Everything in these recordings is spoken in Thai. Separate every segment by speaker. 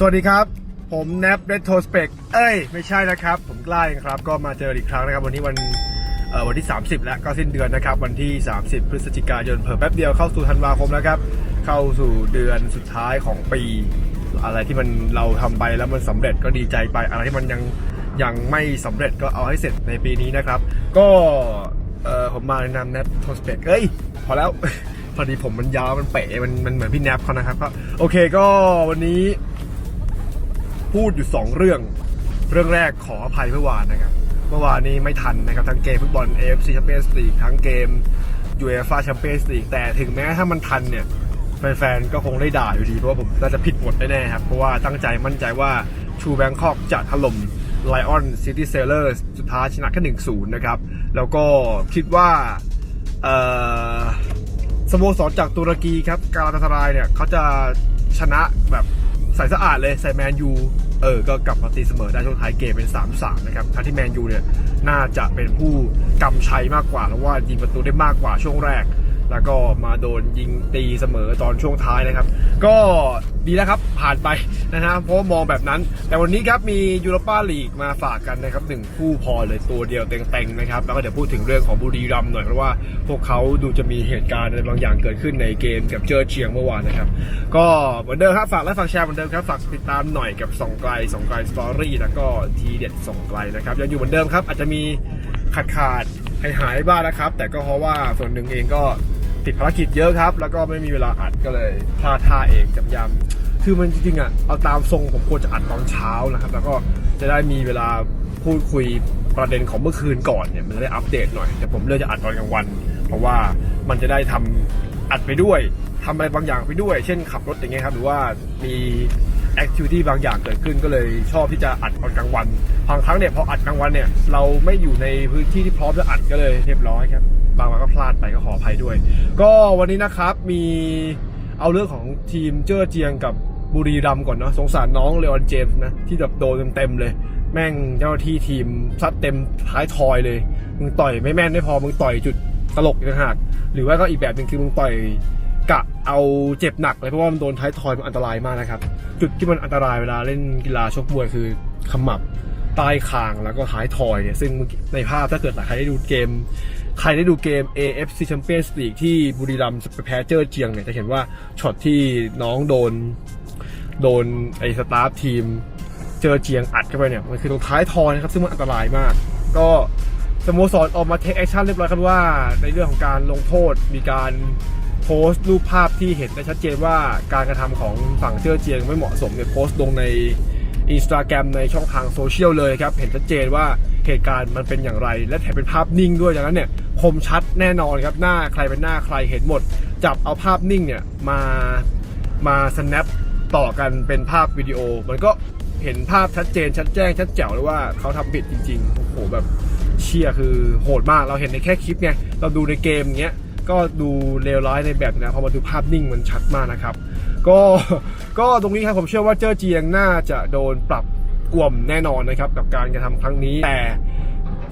Speaker 1: สวัสดีครับ ผมแนบเร t โทสเปกเอ้ย ไม่ใช่นะครับ ผมกล้าเองครับ ก็มาเจออีกครั้งนะครับ วันนี้วันเอ่อวันที่ 30 แล้วก็สิ้นเดือนนะครับ วันที่ 30 พฤศจิกายนเพิ่แป๊บเดียวเข้าสู่ธันวาคมแล้วครับ เข้าสู่เดือนสุดท้ายของปี อะไรที่มันเราทำไปแล้วมันสำเร็จก็ดีใจไป อะไรที่มันยังยังไม่สำเร็จก็เอาให้เสร็จในปีนี้นะครับ ก็เออผมมาในนามแนบโทสเปกเอ้ย พอแล้วพอดีผมมันยาวมันเป๋มันมันเหมือนพี่แนบเขานะครับก็โอเคก็วันนี้ พูดอยู่ 2 เรื่อง เรื่องแรกขออภัยเมื่อวานนะครับ เมื่อวานนี้ไม่ทันนะครับ ทั้งเกมฟุตบอล AFC Champions League ทั้งเกม UEFA Champions League แต่ถึงแม้ถ้ามันทันเนี่ย แฟนๆ ก็คงได้ด่าอยู่ดี เพราะว่าผมน่าจะผิดหมดแน่ๆครับ เพราะว่าตั้งใจมั่นใจว่าชูแบงคอกจะถล่ม Lion City Sailors สุดท้ายชนะแค่1-0นย์นะครับ แล้วก็คิดว่าสโมสรจากตุรกีครับ กาลาตาสรายเนี่ยเขาจะชนะแบบ ใส่สะอาดเลยใส่แมนยูเออ ก็กลับมาตีเสมอได้ช่วงท้ายเกมเป็น 3-3 นะครับทั้งที่แมนยูเนี่ย น่าจะเป็นผู้กำชัยมากกว่าแล้วว่ายิงประตูได้มากกว่าช่วงแรก แล้วก็มาโดนยิงตีเสมอตอนช่วงท้ายนะครับ ก็ ดีแล้วครับ ผ่านไปนะฮะเพราะมองแบบนั้น แต่วันนี้ครับมียูโรปาลีกมาฝากกันนะครับหนึ่งคู่พอเลยตัวเดียวเต็งๆนะครับแล้วก็เดี๋ยวพูดถึงเรื่องของบุรีรัมย์หน่อยเพราะว่าพวกเขาดูจะมีเหตุการณ์อะไรบางอย่างเกิดขึ้นในเกมกับเจอเชียงเมื่อวานนะครับ ก็เหมือนเดิมครับฝากและฝากแชร์เหมือนเดิมครับฝากติดตามหน่อยกับส่องไกลส่องไกลสตอรี่แล้วก็ทีเด็ดส่องไกลนะครับยังอยู่เหมือนเดิมครับ อาจจะมีขาดขาดหายหายบ้างนะครับ แต่ก็เพราะว่าส่วนหนึ่งเองก็ติดภารกิจเยอะครับ แล้วก็ไม่มีเวลาอัดก็เลยพลาดท่าเองจำยำ คือมันจริงๆอะเอาตามทรงผมควรจะอัดตอนเช้านะครับ แล้วก็จะได้มีเวลาพูดคุยประเด็นของเมื่อคืนก่อนเนี่ยมันจะได้อัปเดตหน่อย แต่ผมเลือกจะอัดตอนกลางวัน เพราะว่ามันจะได้ทำอัดไปด้วยทำอะไรบางอย่างไปด้วย เช่นขับรถอย่างเงี้ยครับ หรือว่ามีแอคทิวิตี้บางอย่างเกิดขึ้นก็เลยชอบที่จะอัดตอนกลางวันบางครั้งเนี่ยพออัดกลางวันเนี่ยเราไม่อยู่ในพื้นที่ที่พร้อมจะอัดก็เลยเรียบร้อยครับ บางวันก็พลาดไปก็ขออภัยด้วย ก็วันนี้นะครับมี เอาเรื่องของทีมเจ้อเจียงกับบุรีรัมย์ก่อนเนาะสงสารน้องเลออนเจมส์นะที่แบบโดนเต็มๆเลย แม่งเจ้าที่ทีมซัดเต็มท้ายทอยเลย มึงต่อยไม่แม่นไม่พอมึงต่อยจุดตลกอีกต่างหากหรือว่าก็อีกแบบหนึ่งคือมึงต่อยกะเอาเจ็บหนักเลยเพราะว่ามันโดนท้ายทอยมันอันตรายมากนะครับ จุดที่มันอันตรายเวลาเล่นกีฬาชกมวยคือขมับ ใต้คางแล้วก็ท้ายทอยเนี่ยซึ่งในภาพถ้าเกิดใครได้ดูเกม ใครได้ดูเกม AFC Champions League ที่บุรีรัมย์ไปแพ้เจอเจียงเนี่ยจะเห็นว่าช็อตที่น้องโดนโดนไอ้สตาฟทีมเจอเจียงอัดเข้าไปเนี่ยมันคือตรงท้ายทอยนะครับซึ่งมันอันตรายมาก ก็สโมสรออกมาเทคแอคชั่นเรียบร้อยครับว่าในเรื่องของการลงโทษมีการโพสต์รูปภาพที่เห็นได้ชัดเจนว่าการกระทำของฝั่งเจอเจียงไม่เหมาะสมเนี่ยโพสต์ลงใน อินสตาแกรมในช่องทางโซเชียลเลยครับ เห็นชัดเจนว่าเหตุการณ์มันเป็นอย่างไร และแถมเป็นภาพนิ่งด้วยดังนั้นเนี่ยคมชัดแน่นอนครับหน้าใครเป็นหน้าใครเห็นหมด จับเอาภาพนิ่งเนี่ยมามา snap ต่อกันเป็นภาพวิดีโอ มันก็เห็นภาพชัดเจนชัดแจ้งชัดแจ๋วเลยว่าเขาทำผิดจริงๆโอ้โหแบบเชียคือโหดมากเราเห็นในแค่คลิปไงเราดูในเกมเงี้ย ก็ดูเลวร้ายในแบบนะพอมาดูภาพนิ่งมันชัดมากนะครับ ก็ก็ตรงนี้ครับผมเชื่อว่าเจ้อเจียงน่าจะโดนปรับกวมแน่นอนนะครับกับการกระทำครั้งนี้แต่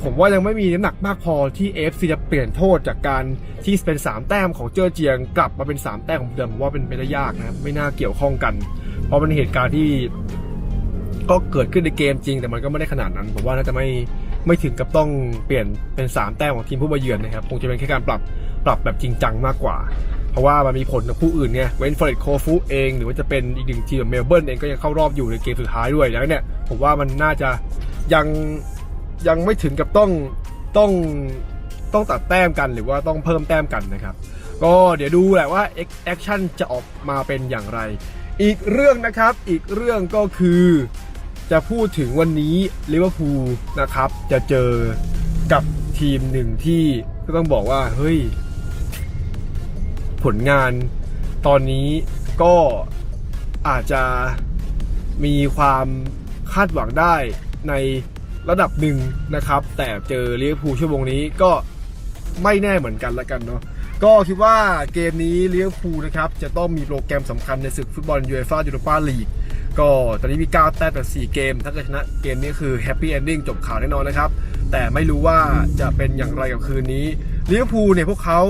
Speaker 1: ผมว่ายังไม่มีน้ำหนักมากพอที่ AFC จะเปลี่ยนโทษจากการที่เป็น 3 แต้มของเจอเจียง กลับมาเป็น 3 แต้มของเดิมว่าเป็นไปได้ยากนะครับไม่น่าเกี่ยวข้องกัน เพราะเป็นเหตุการณ์ที่ก็เกิดขึ้นในเกมจริง แต่มันก็ไม่ได้ขนาดนั้น ผมว่าน่าจะไม่ ไม่ถึงกับต้องเปลี่ยนเป็น 3 แต้มของทีมผู้มาเยือนนะครับคงจะเป็นแค่การปรับปรับแบบจริงจังมากกว่า เพราะว่ามันมีผลกับผู้อื่นเนี่ยเว้นฟอร์เรตโคฟูเอง หรือว่าจะเป็นอีกหนึ่งทีมแบบเมลเบิร์นเองก็ยังเข้ารอบอยู่ในเกมสุดท้ายด้วยแล้วเนี่ยผมว่ามันน่าจะยังยังไม่ถึงกับต้องต้องต้องตัดแต้มกันหรือว่าต้องเพิ่มแต้มกันนะครับ ก็เดี๋ยวดูแหละว่าแอคชั่นจะออกมาเป็นอย่างไร อีกเรื่องนะครับอีกเรื่องก็คือ จะพูดถึงวันนี้ลิเวอร์พูลนะครับ จะเจอกับทีมหนึ่งที่ก็ต้องบอกว่า เฮ้ย ผลงานตอนนี้ก็อาจจะมีความคาดหวังได้ในระดับหนึ่งนะครับ แต่เจอลิเวอร์พูลชั่วโมงนี้ก็ไม่แน่เหมือนกันละกันเนาะก็คิดว่าเกมนี้ลิเวอร์พูลนะครับ จะต้องมีโปรแกรมสำคัญในศึกฟุตบอลยูเอฟ่ายูโรปาลีก ก็ตอนนี้มี 9 แต้มแต่4เกม ถ้าเกิดชนะเกมนี้คือแฮปปี้เอนดิ้งจบข่าวแน่นอนนะครับ แต่ไม่รู้ว่าจะเป็นอย่างไรกับคืนนี้ลิเวอร์พูลเนี่ยพวกเขา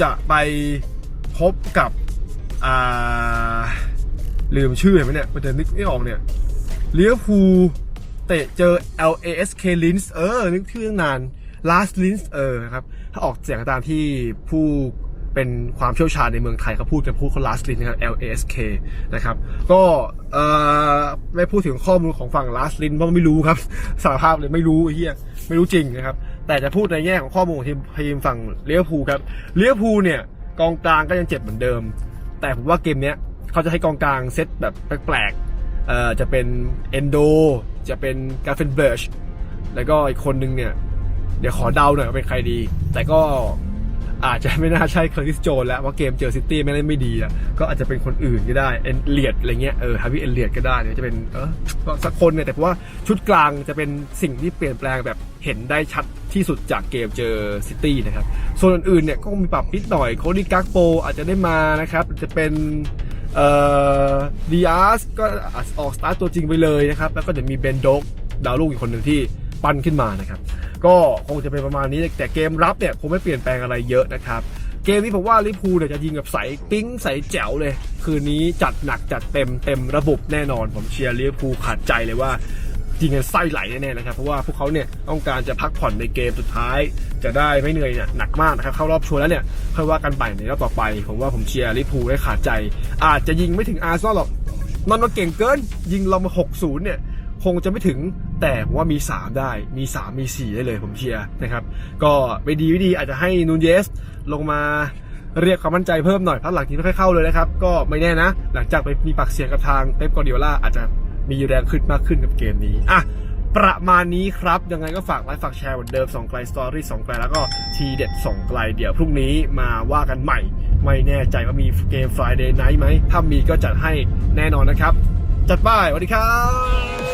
Speaker 1: จะไปพบกับอ่าลืมชื่อเห็นไหมเนี่ยมันจะนึกไม่ออกเนี่ยเลี้ยวภูลเตะเจอ LASK Linz เออ นึกชื่อนาน Last Linz เออครับ ถ้าออกเสียงตามที่ผู้ เป็นความเชี่ยวชาญในเมืองไทยเขาพูดกันพูดเขา Last Linz นะครับ LASK นะครับ ก็ไม่พูดถึงข้อมูลของฝั่ง Last Linz เพราะไม่รู้ครับสารภาพเลยไม่รู้เหี้ยไม่รู้จริงนะครับ แต่จะพูดในแง่ของข้อมูลของทีมฝั่งเลี้ยวภูครับเลี้ยวภูเนี่ยกองกลางก็ยังเจ็บเหมือนเดิม แต่ผมว่าเกมเนี้ยเขาจะให้กองกลางเซตแบบแปลกๆจะเป็นเอนโดจะเป็นกาเฟนเบิร์ชแล้วก็อีกคนนึงเนี่ยเดี๋ยวขอเดาหน่อยว่าเป็นใครดี แต่ก็ อาจจะไม่น่าใช่เคอร์ติสโจนแล้วเพราะเกมเจอซิตี้ไม่ได้ไม่ดีอะก็อาจจะเป็นคนอื่นก็ได้เอ็นเลียดอะไรเงี้ยเออฮาวิเอ็นเลียดก็ได้เนี่ยจะเป็นเออสักคนเนี่ยแต่ว่าชุดกลางจะเป็นสิ่งที่เปลี่ยนแปลงแบบเห็นได้ชัดที่สุดจากเกมเจอซิตี้นะครับส่วนอื่นๆเนี่ยก็มีปรับนิดหน่อยโคดี้กักโปอาจจะได้มานะครับจะเป็นเอ่อดีอาสก็ออกสตาร์ตตัวจริงไปเลยนะครับแล้วก็จะมีเบนโดกดาวลูกอีกคนหนึ่งที่ปั้นขึ้นมานะครับ ก็คงจะเป็นประมาณนี้แต่เกมรับเนี่ยคงไม่เปลี่ยนแปลงอะไรเยอะนะครับ เกมนี้ผมว่าลิเวอร์พูลเนี่ยจะยิงแบบใสปิ๊งใสแจ๋วเลย คืนนี้จัดหนักจัดเต็มเต็มระบบแน่นอน ผมเชียร์ลิเวอร์พูลขาดใจเลยว่ายิงกันไส้ไหลแน่ๆนะครับ เพราะว่าพวกเขาเนี่ยต้องการจะพักผ่อนในเกมสุดท้าย จะได้ไม่เหนื่อยเนี่ยหนักมากนะครับ เข้ารอบชัวร์แล้วเนี่ยค่อยว่ากันไปในรอบต่อไป ผมว่าผมเชียร์ลิเวอร์พูลได้ขาดใจ อาจจะยิงไม่ถึงอาร์ซอลหรอกนอนมาเก่งเกินยิงเรามา 6-0 เนี่ย คงจะไม่ถึงแต่ว่ามี 3 ได้มี 3 มี 4 ได้เลยผมเชียร์นะครับ ก็ไม่ดีไม่ดีอาจจะให้นูนเยสลงมาเรียกความมั่นใจเพิ่มหน่อยพักหลังทีมไม่ค่อยเข้าเลยนะครับ ก็ไม่แน่นะ หลังจากไปมีปากเสียงกับทางเป๊ปกอดิโอลาอาจจะมีแรงขึ้นมากขึ้นกับเกมนี้อะประมาณนี้ครับ ยังไงก็ฝากไลค์ฝากแชร์เหมือนเดิมส่องไกลสตอรี่ส่องไกลแล้วก็ทีเด็ดส่องไกลเดี๋ยวพรุ่งนี้มาว่ากันใหม่ ไม่แน่ใจว่ามีเกม Friday Night ไหมถ้ามีก็จัดให้แน่นอนนะครับ จัดไปสวัสดีครับ